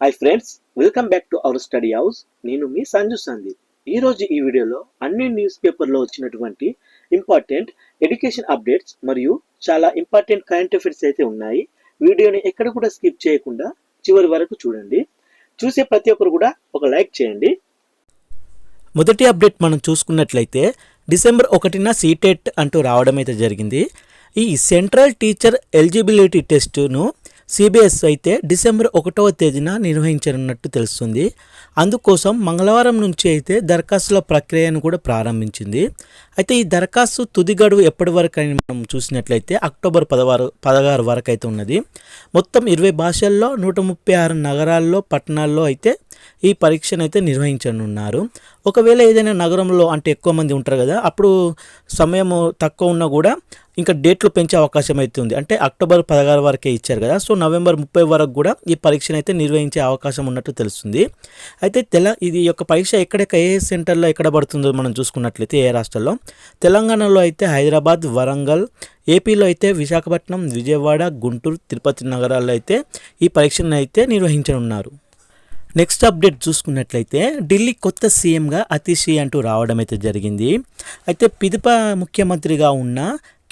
Hi friends welcome back to our study house నేను మీ సంజు సందీప్. ఈ రోజు ఈ వీడియోలో అన్ని న్యూస్ పేపర్లో వచ్చినటువంటి ఇంపార్టెంట్ ఎడ్యుకేషన్ అప్డేట్స్ మరియు చాలా ఇంపార్టెంట్ కరెంట్ అఫైర్స్ అయితే ఉన్నాయి. వీడియోని ఎక్కడ కూడా స్కిప్ చేయకుండా చివరి వరకు చూడండి. చూసే ప్రతి ఒక్కరు కూడా ఒక లైక్ చేయండి. మొదటి అప్డేట్ మనం చూసుకున్నట్లయితే డిసెంబర్ ఒకటిన సీటెట్ అంటూ రావడం అయితే జరిగింది. ఈ సెంట్రల్ టీచర్ ఎలిజిబిలిటీ టెస్టును సిబిఎస్ అయితే డిసెంబర్ ఒకటవ తేదీన నిర్వహించనున్నట్టు తెలుస్తుంది. అందుకోసం మంగళవారం నుంచి అయితే దరఖాస్తుల ప్రక్రియను కూడా ప్రారంభించింది. అయితే ఈ దరఖాస్తు తుది గడువు ఎప్పటి వరకు అని మనం చూసినట్లయితే అక్టోబర్ పదహారు పదహారు వరకు అయితే ఉన్నది. మొత్తం ఇరవై భాషల్లో నూట ముప్పై ఆరు నగరాల్లో పట్టణాల్లో అయితే ఈ పరీక్షను అయితే నిర్వహించనున్నారు. ఒకవేళ ఏదైనా నగరంలో అంటే ఎక్కువ మంది ఉంటారు కదా అప్పుడు సమయం తక్కువ ఉన్నా కూడా ఇంకా డేట్లు పెంచే అవకాశం అయితే ఉంది. అంటే అక్టోబర్ పదహారు వరకే ఇచ్చారు కదా సో నవంబర్ ముప్పై వరకు కూడా ఈ పరీక్షను అయితే నిర్వహించే అవకాశం ఉన్నట్టు తెలుస్తుంది. అయితే తెల ఇది యొక్క పరీక్ష ఎక్కడ ఏ సెంటర్లో ఎక్కడ పడుతుందో మనం చూసుకున్నట్లయితే ఏ రాష్ట్రాల్లో తెలంగాణలో అయితే హైదరాబాద్ వరంగల్ ఏపీలో అయితే విశాఖపట్నం విజయవాడ గుంటూరు తిరుపతి నగరాల్లో అయితే ఈ పరీక్షను అయితే నిర్వహించనున్నారు. నెక్స్ట్ అప్డేట్ చూసుకున్నట్లయితే ఢిల్లీ కొత్త సీఎంగా అతిషి అంటూ రావడం అయితే జరిగింది. అయితే పిదప ముఖ్యమంత్రిగా ఉన్న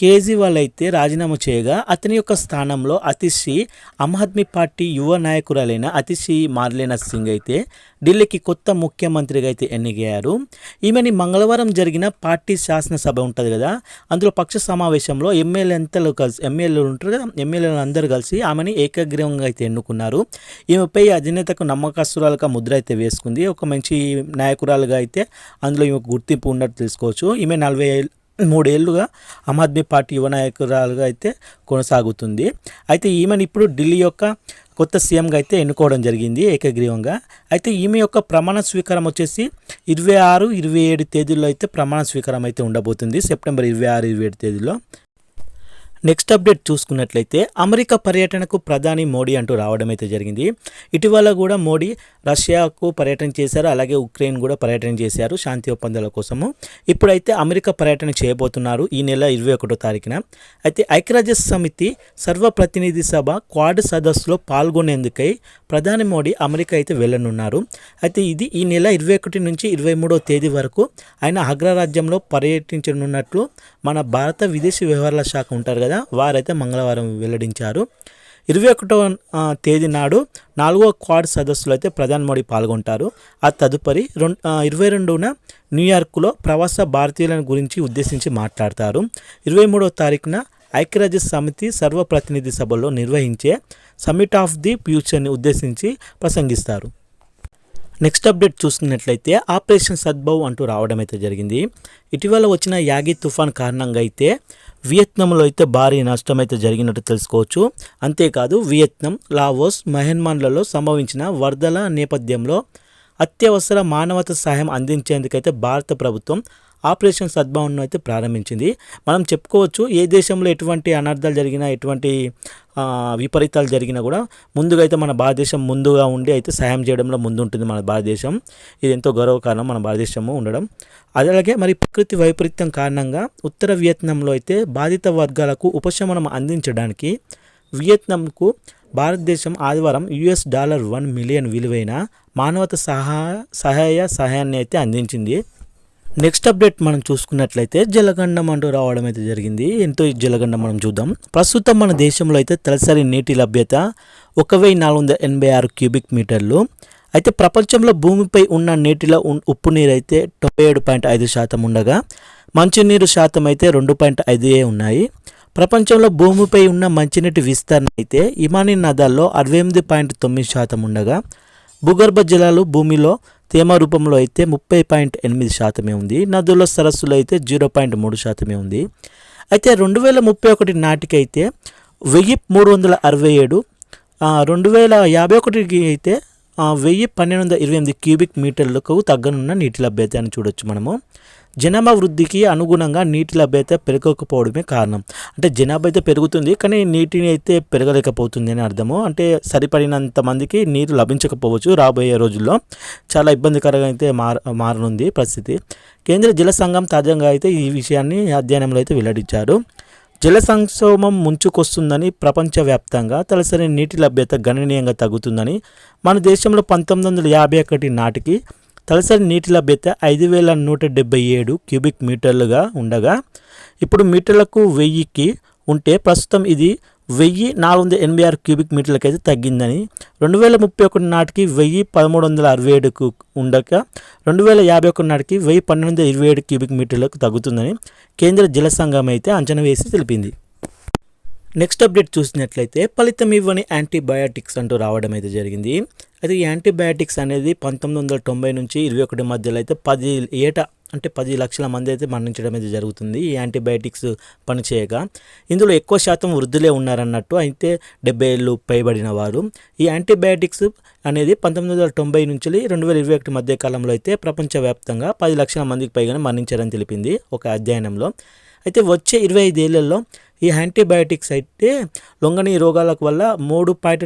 కేజ్రీవాల్ అయితే రాజీనామా చేయగా అతని యొక్క స్థానంలో అతిషి ఆమ్ ఆద్మీ పార్టీ యువ నాయకురాలైన అతిశీ మార్లేనా సింగ్ అయితే ఢిల్లీకి కొత్త ముఖ్యమంత్రిగా అయితే ఎన్నికయ్యారు. ఈమెని మంగళవారం జరిగిన పార్టీ శాసనసభ ఉంటుంది కదా అందులో పక్ష సమావేశంలో ఎమ్మెల్యే అంతలు కలిసి ఎమ్మెల్యేలు ఉంటారు కదా ఎమ్మెల్యేలు అందరూ కలిసి ఆమెని ఏకగ్రీవంగా అయితే ఎన్నుకున్నారు. ఈమెపై అధినేతకు నమ్మకస్తురాలుగా ముద్ర అయితే వేసుకుంది. ఒక మంచి నాయకురాలుగా అయితే అందులో ఈమెకు గుర్తింపు ఉన్నట్టు తెలుసుకోవచ్చు. ఈమె నలభై మూడేళ్ళుగా ఆమ్ ఆద్మీ పార్టీ యువ నాయకురాలుగా అయితే కొనసాగుతుంది. అయితే ఈమెను ఇప్పుడు ఢిల్లీ యొక్క కొత్త సీఎంగా అయితే ఎన్నుకోవడం జరిగింది ఏకగ్రీవంగా. అయితే ఈమె యొక్క ప్రమాణ స్వీకారం వచ్చేసి ఇరవై ఆరు ఇరవై ఏడు తేదీల్లో అయితే ప్రమాణ స్వీకారం అయితే ఉండబోతుంది. సెప్టెంబర్ ఇరవై ఆరు ఇరవై ఏడు తేదీలో నెక్స్ట్ అప్డేట్ చూసుకున్నట్లయితే అమెరికా పర్యటనకు ప్రధాని మోడీ అంటూ రావడం అయితే జరిగింది. ఇటీవల కూడా మోడీ రష్యాకు పర్యటన చేశారు అలాగే ఉక్రెయిన్ కూడా పర్యటన చేశారు శాంతి ఒప్పందాల కోసము. ఇప్పుడైతే అమెరికా పర్యటన చేయబోతున్నారు ఈ నెల ఇరవై ఒకటో తారీఖున. అయితే ఐక్యరాజ్య సమితి సర్వప్రతినిధి సభ క్వాడ్ సదస్సులో పాల్గొనేందుకై ప్రధాని మోడీ అమెరికా అయితే వెళ్ళనున్నారు. అయితే ఇది ఈ నెల ఇరవై ఒకటి నుంచి ఇరవై మూడో తేదీ వరకు ఆయన అగ్రరాజ్యంలో పర్యటించనున్నట్లు మన భారత విదేశీ వ్యవహారాల శాఖ ఉంటారు కదా వారైతే మంగళవారం వెల్లడించారు. ఇరవై ఒకటవ తేదీ నాడు నాలుగో క్వాడ్ సదస్సులో అయితే ప్రధాని మోడీ పాల్గొంటారు. ఆ తదుపరి రెండు ఇరవై రెండున న్యూయార్క్లో ప్రవాస భారతీయులను గురించి ఉద్దేశించి మాట్లాడతారు. ఇరవై మూడవ తారీఖున ఐక్యరాజ్య సమితి సర్వప్రతినిధి సభలో నిర్వహించే సమిట్ ఆఫ్ ది ఫ్యూచర్ని ఉద్దేశించి ప్రసంగిస్తారు. నెక్స్ట్ అప్డేట్ చూసుకున్నట్లయితే ఆపరేషన్ సద్భవ్ అంటూ రావడం అయితే జరిగింది. ఇటీవల వచ్చిన యాగి తుఫాన్ కారణంగా అయితే వియత్నంలో అయితే భారీ నష్టం అయితే జరిగినట్టు తెలుసుకోవచ్చు. అంతేకాదు వియత్నాం లావోస్ మహన్మాన్లలో సంభవించిన వరదల నేపథ్యంలో అత్యవసర మానవత సహాయం అందించేందుకైతే భారత ప్రభుత్వం ఆపరేషన్ సద్భావనను అయితే ప్రారంభించింది. మనం చెప్పుకోవచ్చు ఏ దేశంలో ఎటువంటి అనర్థాలు జరిగినా ఎటువంటి విపరీతాలు జరిగినా కూడా ముందుగా అయితే మన భారతదేశం ముందుగా ఉండి అయితే సహాయం చేయడంలో ముందుంటుంది మన భారతదేశం. ఇది ఎంతో గౌరవకారణం మన భారతదేశము ఉండడం. అలాగే మరి ప్రకృతి వైపరీత్యం కారణంగా ఉత్తర వియత్నాంలో అయితే బాధిత వర్గాలకు ఉపశమనం అందించడానికి వియత్నాంకు భారతదేశం ఆదివారం యుఎస్ డాలర్ వన్ మిలియన్ విలువైన మానవత సహా సహాయ సహాయాన్ని అయితే అందించింది. నెక్స్ట్ అప్డేట్ మనం చూసుకున్నట్లయితే జలగండం అంటూ రావడం అయితే జరిగింది. ఎంతో ఈ జలగండం మనం చూద్దాం. ప్రస్తుతం మన దేశంలో అయితే తలసరి నీటి లభ్యత ఒక వెయ్యి నాలుగు వందల ఎనభై ఆరు క్యూబిక్ మీటర్లు. అయితే ప్రపంచంలో భూమిపై ఉన్న నీటిలో ఉప్పు నీరు అయితే తొంభై ఏడు పాయింట్ ఐదు శాతం ఉండగా మంచినీరు శాతం అయితే రెండు పాయింట్ ఐదు ఉన్నాయి. ప్రపంచంలో భూమిపై ఉన్న మంచినీటి విస్తరణ అయితే ఇమాని నదాల్లో అరవై ఎనిమిది పాయింట్ తొమ్మిది శాతం ఉండగా భూగర్భ జలాలు భూమిలో తేమ రూపంలో అయితే ముప్పై పాయింట్ ఎనిమిది శాతమే ఉంది. నదుల సరస్సులో అయితే జీరో పాయింట్ మూడు శాతమే ఉంది. అయితే రెండు వేల ముప్పై ఒకటి నాటికైతే వెయ్యి మూడు వందల అరవై ఏడు రెండు వేల యాభై ఒకటికి అయితే వెయ్యి పన్నెండు వందల ఇరవై ఎనిమిది క్యూబిక్ మీటర్లకు తగ్గనున్న నీటి లభ్యత అని చూడొచ్చు మనము. జనాభా వృద్ధికి అనుగుణంగా నీటి లభ్యత పెరగకపోవడమే కారణం. అంటే జనాభా అయితే పెరుగుతుంది కానీ నీటిని అయితే పెరగలేకపోతుంది అని అర్థము. అంటే సరిపడినంత మందికి నీరు లభించకపోవచ్చు రాబోయే రోజుల్లో. చాలా ఇబ్బందికరంగా అయితే మార మారనుంది పరిస్థితి. కేంద్ర జల సంఘం తాజాగా అయితే ఈ విషయాన్ని అధ్యయనంలో అయితే వెల్లడించారు. జల సంక్షోభం ముంచుకొస్తుందని ప్రపంచవ్యాప్తంగా తలసరి నీటి లభ్యత గణనీయంగా తగ్గుతుందని మన దేశంలో పంతొమ్మిది వందల యాభై ఒకటి నాటికి తలసరి నీటి లభ్యత ఐదు వేల నూట డెబ్బై ఏడు క్యూబిక్ మీటర్లుగా ఉండగా ఇప్పుడు మీటర్లకు వెయ్యికి ఉంటే ప్రస్తుతం ఇది వెయ్యి నాలుగు వందల ఎనభై ఆరు క్యూబిక్ మీటర్లకి అయితే తగ్గిందని రెండు వేల ముప్పై ఒకటి నాటికి వెయ్యి పదమూడు వందల అరవై ఏడుకు ఉండగా రెండు వేల యాభై ఒకటి నాటికి వెయ్యి పన్నెండు వందల ఇరవై ఏడు క్యూబిక్ మీటర్లకు తగ్గుతుందని కేంద్ర జల సంఘం అయితే అంచనా వేసి తెలిపింది. నెక్స్ట్ అప్డేట్ చూసినట్లయితే ఫలితం ఇవ్వని యాంటీబయాటిక్స్ అంటూ రావడం అయితే జరిగింది. అయితే ఈ యాంటీబయాటిక్స్ అనేది పంతొమ్మిది వందల తొంభై నుంచి ఇరవై ఒకటి మధ్యలో అయితే పది ఏటా అంటే పది లక్షల మంది అయితే మరణించడం అయితే జరుగుతుంది ఈ యాంటీబయాటిక్స్ పనిచేయగా ఇందులో ఎక్కువ శాతం వృద్ధులే ఉన్నారన్నట్టు అయితే డెబ్బై ఏళ్ళు పైబడిన వారు. ఈ యాంటీబయాటిక్స్ అనేది పంతొమ్మిది వందల తొంభై నుంచి రెండు వేల ఇరవై ఒకటి మధ్య కాలంలో అయితే ప్రపంచవ్యాప్తంగా పది లక్షల మందికి పైగానే మరణించారని తెలిపింది ఒక అధ్యయనంలో. అయితే వచ్చే ఇరవై ఐదేళ్ళలో ఈ యాంటీబయాటిక్స్ అయితే లొంగని రోగాలకు వల్ల మూడు పాయింట్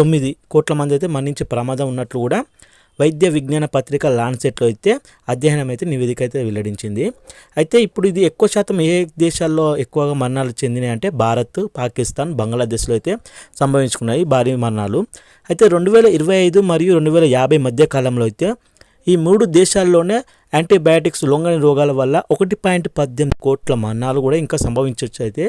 తొమ్మిది కోట్ల మంది అయితే మరణించే ప్రమాదం ఉన్నట్లు కూడా వైద్య విజ్ఞాన పత్రిక లాన్సెట్లో అయితే అధ్యయనం అయితే నివేదిక అయితే వెల్లడించింది. అయితే ఇప్పుడు ఇది ఎక్కువ శాతం ఏ దేశాల్లో ఎక్కువగా మరణాలు చెందినాయి అంటే భారత్ పాకిస్తాన్ బంగ్లాదేశ్లో అయితే సంభవించుకున్నాయి భారీ మరణాలు. అయితే రెండు వేల ఇరవై ఐదు మరియు రెండు వేల యాభై మధ్య కాలంలో అయితే ఈ మూడు దేశాల్లోనే యాంటీబయాటిక్స్ లొంగని రోగాల వల్ల ఒకటి పాయింట్ పద్దెనిమిది కోట్ల మరణాలు కూడా ఇంకా సంభవించవచ్చు అయితే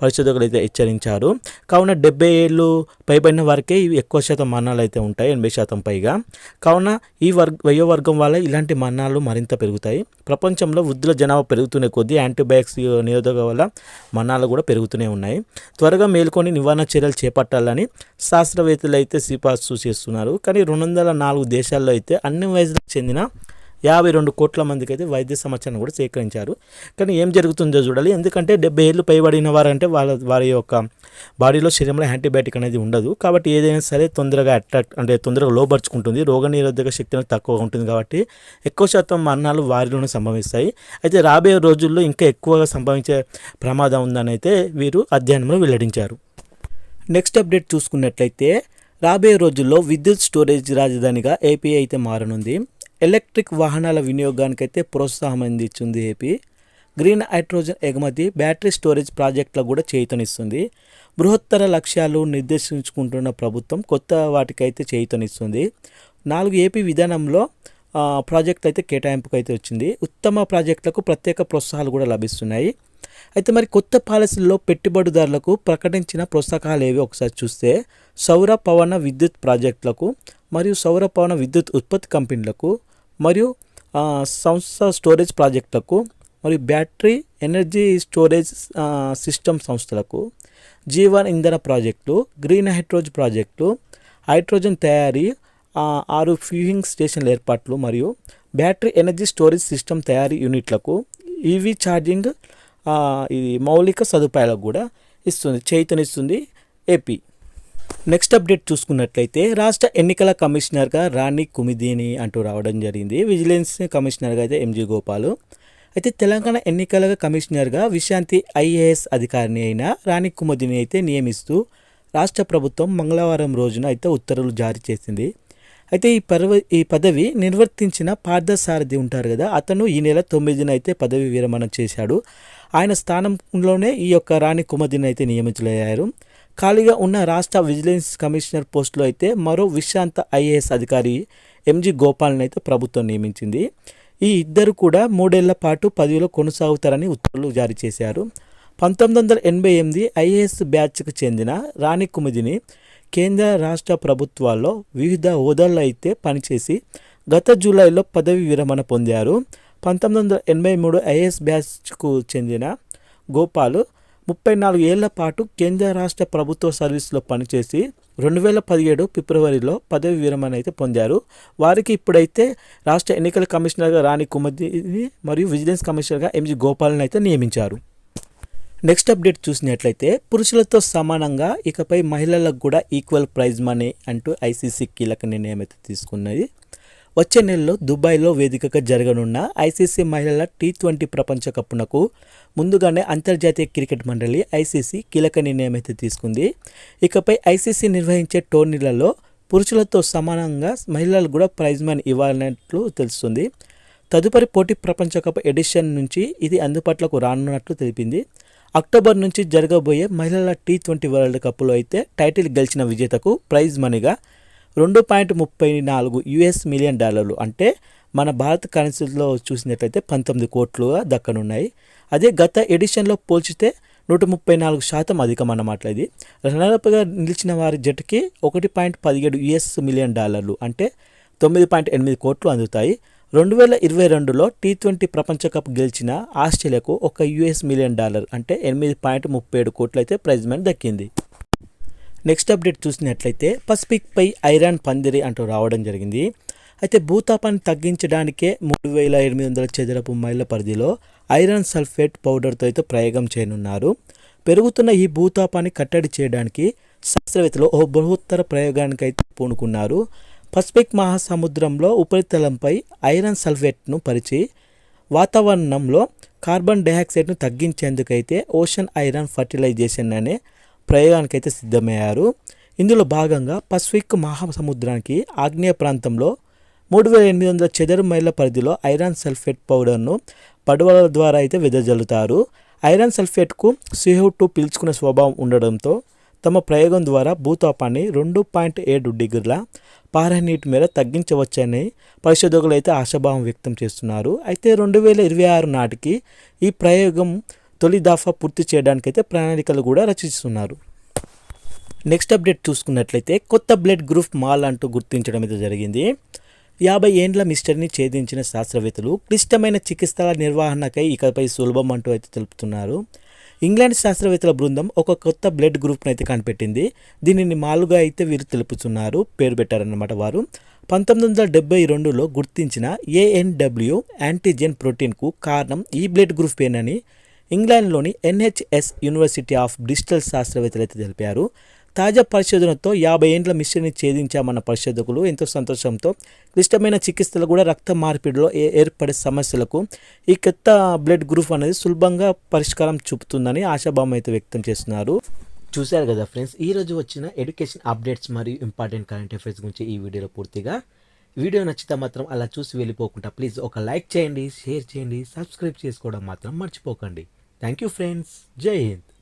పరిశోధకులు అయితే హెచ్చరించారు. కావున డెబ్బై ఏళ్ళు పైబడిన వారికే ఇవి ఎక్కువ శాతం మరణాలు అయితే ఉంటాయి ఎనభై శాతం పైగా. కావున ఈ వర్గ వయోవర్గం వల్ల ఇలాంటి మరణాలు మరింత పెరుగుతాయి. ప్రపంచంలో వృద్ధుల జనాభా పెరుగుతున్న కొద్దీ యాంటీబయాటిక్స్ నిరోధక వల్ల మరణాలు కూడా పెరుగుతూనే ఉన్నాయి. త్వరగా మేల్కొని నివారణ చర్యలు చేపట్టాలని శాస్త్రవేత్తలు అయితే సిఫార్సు చేస్తున్నారు. కానీ రెండు వందల నాలుగు దేశాల్లో అయితే అన్ని వయసులకు చెందిన యాభై రెండు కోట్ల మందికి అయితే వైద్య సమాచారం కూడా సేకరించారు. కానీ ఏం జరుగుతుందో చూడాలి. ఎందుకంటే డెబ్బై ఏళ్ళు పైబడిన వారంటే వాళ్ళ వారి యొక్క బాడీలో శరీరంలో యాంటీబయాటిక్ అనేది ఉండదు. కాబట్టి ఏదైనా సరే తొందరగా అట్రాక్ట్ అంటే తొందరగా లోపరుచుకుంటుంది రోగ నిరోధక శక్తి అనేది తక్కువగా ఉంటుంది కాబట్టి ఎక్కువ శాతం మరణాలు వారిలోనే సంభవిస్తాయి. అయితే రాబోయే రోజుల్లో ఇంకా ఎక్కువగా సంభవించే ప్రమాదం ఉందని అయితే వీరు అధ్యయనంలో వెల్లడించారు. నెక్స్ట్ అప్డేట్ చూసుకున్నట్లయితే రాబోయే రోజుల్లో విద్యుత్ స్టోరేజ్ రాజధానిగా ఏపీ అయితే మారనుంది. ఎలక్ట్రిక్ వాహనాల వినియోగానికైతే ప్రోత్సాహం అందించింది ఏపీ. గ్రీన్ హైడ్రోజన్ ఎగుమతి బ్యాటరీ స్టోరేజ్ ప్రాజెక్టులకు కూడా చేతనిస్తుంది బృహత్తర లక్ష్యాలు నిర్దేశించుకుంటున్న ప్రభుత్వం కొత్త వాటికైతే చేతనిస్తుంది నాలుగు ఏపీ విధానంలో ప్రాజెక్ట్ అయితే కేటాయింపుకు అయితే వచ్చింది. ఉత్తమ ప్రాజెక్టులకు ప్రత్యేక ప్రోత్సాహాలు కూడా లభిస్తున్నాయి. అయితే మరి కొత్త పాలసీల్లో పెట్టుబడిదారులకు ప్రకటించిన ప్రోత్సాహాలు ఏవి ఒకసారి చూస్తే సౌర పవన విద్యుత్ ప్రాజెక్టులకు మరియు సౌర పవన విద్యుత్ ఉత్పత్తి కంపెనీలకు మరియు సంస్థ స్టోరేజ్ ప్రాజెక్టులకు మరియు బ్యాటరీ ఎనర్జీ స్టోరేజ్ సిస్టమ్ సంస్థలకు జీవన ఇంధన ప్రాజెక్టులు గ్రీన్ హైడ్రోజన్ ప్రాజెక్టులు హైడ్రోజన్ తయారీ ఆరు ఫ్యూయింగ్ స్టేషన్ల ఏర్పాట్లు మరియు బ్యాటరీ ఎనర్జీ స్టోరేజ్ సిస్టమ్ తయారీ యూనిట్లకు ఈవీ ఛార్జింగ్ ఇది మౌలిక సదుపాయాలకు కూడా ఇస్తుంది చైతన్యస్తుంది ఏపీ. నెక్స్ట్ అప్డేట్ చూసుకున్నట్లయితే రాష్ట్ర ఎన్నికల కమిషనర్గా రాణి కుమిదిని అంటూ రావడం జరిగింది. విజిలెన్స్ కమిషనర్గా అయితే ఎంజీ గోపాల్. అయితే తెలంగాణ ఎన్నికల కమిషనర్గా విశాంతి ఐఏఎస్ అధికారిని అయిన రాణి కుముదిని అయితే నియమిస్తూ రాష్ట్ర ప్రభుత్వం మంగళవారం రోజున అయితే ఉత్తర్వులు జారీ చేసింది. అయితే ఈ పర్వ ఈ పదవి నిర్వర్తించిన పార్థసారథి ఉంటారు కదా అతను ఈ నెల తొమ్మిదిన అయితే పదవి విరమణ చేశాడు. ఆయన స్థానంలోనే ఈ యొక్క రాణి కుమదిని అయితే నియమితులయ్యారు. ఖాళీగా ఉన్న రాష్ట్ర విజిలెన్స్ కమిషనర్ పోస్టులో అయితే మరో విశాంత ఐఏఎస్ అధికారి ఎంజి గోపాల్ని అయితే ప్రభుత్వం నియమించింది. ఈ ఇద్దరు కూడా మూడేళ్ళ పాటు పదవిలో కొనసాగుతారని ఉత్తర్వులు జారీ చేశారు. పంతొమ్మిది వందల ఎనభై ఎనిమిది ఐఏఎస్ బ్యాచ్కు చెందిన రాణి కుముదిని కేంద్ర రాష్ట్ర ప్రభుత్వాల్లో వివిధ హోదాల్లో అయితే పనిచేసి గత జూలైలో పదవి విరమణ పొందారు. పంతొమ్మిది వందల ఎనభై మూడు ఐఏఎస్ బ్యాచ్కు చెందిన గోపాల్ ముప్పై నాలుగు ఏళ్ళ పాటు కేంద్ర రాష్ట్ర ప్రభుత్వ సర్వీస్లో పనిచేసి రెండు వేల పదిహేడు ఫిబ్రవరిలో పదవి విరమణ అయితే పొందారు. వారికి ఇప్పుడైతే రాష్ట్ర ఎన్నికల కమిషనర్గా రాణి కుమతిని మరియు విజిలెన్స్ కమిషనర్గా ఎంజి గోపాల్ని అయితే నియమించారు. నెక్స్ట్ అప్డేట్ చూసినట్లయితే పురుషులతో సమానంగా ఇకపై మహిళలకు కూడా ఈక్వల్ ప్రైజ్ మనీ అంటూ ఐసీసీ కీలక నిర్ణయం అయితే తీసుకున్నది. వచ్చే నెలలో దుబాయ్లో వేదికగా జరగనున్న ఐసీసీ మహిళల టీ ట్వంటీ ప్రపంచ కప్పునకు ముందుగానే అంతర్జాతీయ క్రికెట్ మండలి ఐసీసీ కీలక నిర్ణయం అయితే తీసుకుంది. ఇకపై ఐసీసీ నిర్వహించే టోర్నీలలో పురుషులతో సమానంగా మహిళలకు కూడా ప్రైజ్ మనీ ఇవ్వాలన్నట్లు తెలుస్తుంది. తదుపరి పోటీ ప్రపంచ కప్ ఎడిషన్ నుంచి ఇది అందుబాటులోకి రానున్నట్లు తెలిపింది. అక్టోబర్ నుంచి జరగబోయే మహిళల టీ ట్వంటీ వరల్డ్ కప్లో అయితే టైటిల్ గెలిచిన విజేతకు ప్రైజ్ మనీగా రెండు పాయింట్ ముప్పై నాలుగు యుఎస్ మిలియన్ డాలర్లు. అంటే మన భారత కరెన్సీలో చూసినట్లయితే పంతొమ్మిది కోట్లుగా దక్కనున్నాయి. అదే గత ఎడిషన్లో పోల్చితే నూట ముప్పై నాలుగు శాతం అధికం అన్నమాట ఇది. రన్నరప్గా నిలిచిన వారి జట్టుకి ఒకటి పాయింట్ పదిహేడు యుఎస్ మిలియన్ డాలర్లు. అంటే తొమ్మిది పాయింట్ ఎనిమిది కోట్లు అందుతాయి. రెండు వేల ఇరవై రెండులో టీ ట్వంటీ ప్రపంచ కప్ గెలిచిన ఆస్ట్రేలియాకు ఒక యుఎస్ మిలియన్ డాలర్. అంటే ఎనిమిది పాయింట్ ముప్పై ఏడు కోట్లు అయితే ప్రైజ్ మనీ దక్కింది. నెక్స్ట్ అప్డేట్ చూసినట్లయితే పసిఫిక్పై ఐరాన్ పందిరి అంటూ రావడం జరిగింది. అయితే భూతాపాన్ని తగ్గించడానికే మూడు వేల ఎనిమిది వందల చదరపు మైళ్ళ పరిధిలో ఐరన్ సల్ఫేట్ పౌడర్తో అయితే ప్రయోగం చేయనున్నారు. పెరుగుతున్న ఈ భూతాపాన్ని కట్టడి చేయడానికి శాస్త్రవేత్తలు ఓ బృహత్తర ప్రయోగానికైతే పూనుకున్నారు. పసిఫిక్ మహాసముద్రంలో ఉపరితలంపై ఐరన్ సల్ఫేట్ను పరిచి వాతావరణంలో కార్బన్ డైఆక్సైడ్ను తగ్గించేందుకైతే ఓషన్ ఐరన్ ఫర్టిలైజేషన్ అనే ప్రయోగానికైతే సిద్ధమయ్యారు. ఇందులో భాగంగా పసిఫిక్ మహాసముద్రానికి ఆగ్నేయ ప్రాంతంలో మూడు వేల ఎనిమిది వందల చదరు మైళ్ళ పరిధిలో ఐరన్ సల్ఫేట్ పౌడర్ను పడవల ద్వారా అయితే వెదజల్లుతారు. ఐరన్ సల్ఫేట్కు సిహో టూ పీల్చుకునే స్వభావం ఉండడంతో తమ ప్రయోగం ద్వారా భూతాపాన్ని రెండు పాయింట్ ఏడు డిగ్రీల పారనీటి మేర తగ్గించవచ్చని పరిశోధకులు అయితే ఆశాభావం వ్యక్తం చేస్తున్నారు. అయితే రెండు వేల ఇరవై ఆరు నాటికి ఈ ప్రయోగం తొలి దాఫా పూర్తి చేయడానికైతే ప్రణాళికలు కూడా రచిస్తున్నారు. నెక్స్ట్ అప్డేట్ చూసుకున్నట్లయితే కొత్త బ్లడ్ గ్రూప్ మాల్ అంటూ గుర్తించడం అయితే జరిగింది. యాభై ఏండ్ల మిస్టర్ని ఛేదించిన శాస్త్రవేత్తలు క్లిష్టమైన చికిత్సల నిర్వహణకై ఇకపై సులభం అంటూ అయితే తెలుపుతున్నారు. ఇంగ్లాండ్ శాస్త్రవేత్తల బృందం ఒక కొత్త బ్లడ్ గ్రూప్ను అయితే కనిపెట్టింది. దీనిని మాలుగా అయితే వీరు తెలుపుతున్నారు. పేరు పెట్టారన్నమాట వారు. పంతొమ్మిది వందల డెబ్బై రెండులో గుర్తించిన ఏఎన్డబ్ల్యూ యాంటీజెన్ ప్రోటీన్కు కారణం ఈ బ్లడ్ గ్రూప్ ఏనని ఇంగ్లాండ్లోని ఎన్హెచ్ఎస్ యూనివర్సిటీ ఆఫ్ డిజిటల్ శాస్త్రవేత్తలు అయితే తెలిపారు. తాజా పరిశోధనతో యాభై ఏండ్ల మిషన్ని ఛేదించామన్న పరిశోధకులు ఎంతో సంతోషంతో క్లిష్టమైన చికిత్సలు కూడా రక్త మార్పిడిలో ఏ- ఏర్పడే సమస్యలకు ఈ కొత్త బ్లడ్ గ్రూప్ అనేది సులభంగా పరిష్కారం చూపుతుందని ఆశాభావం అయితే వ్యక్తం చేస్తున్నారు. చూశారు కదా ఫ్రెండ్స్ ఈ రోజు వచ్చిన ఎడ్యుకేషన్ అప్డేట్స్ మరియు ఇంపార్టెంట్ కరెంట్ అఫైర్స్ గురించి ఈ వీడియోలో పూర్తిగా. వీడియో నచ్చితే మాత్రం అలా చూసి వెళ్ళిపోకుండా ప్లీజ్ ఒక లైక్ చేయండి షేర్ చేయండి సబ్స్క్రైబ్ చేసుకోవడం మాత్రం మర్చిపోకండి. Thank you friends. Jai Hind.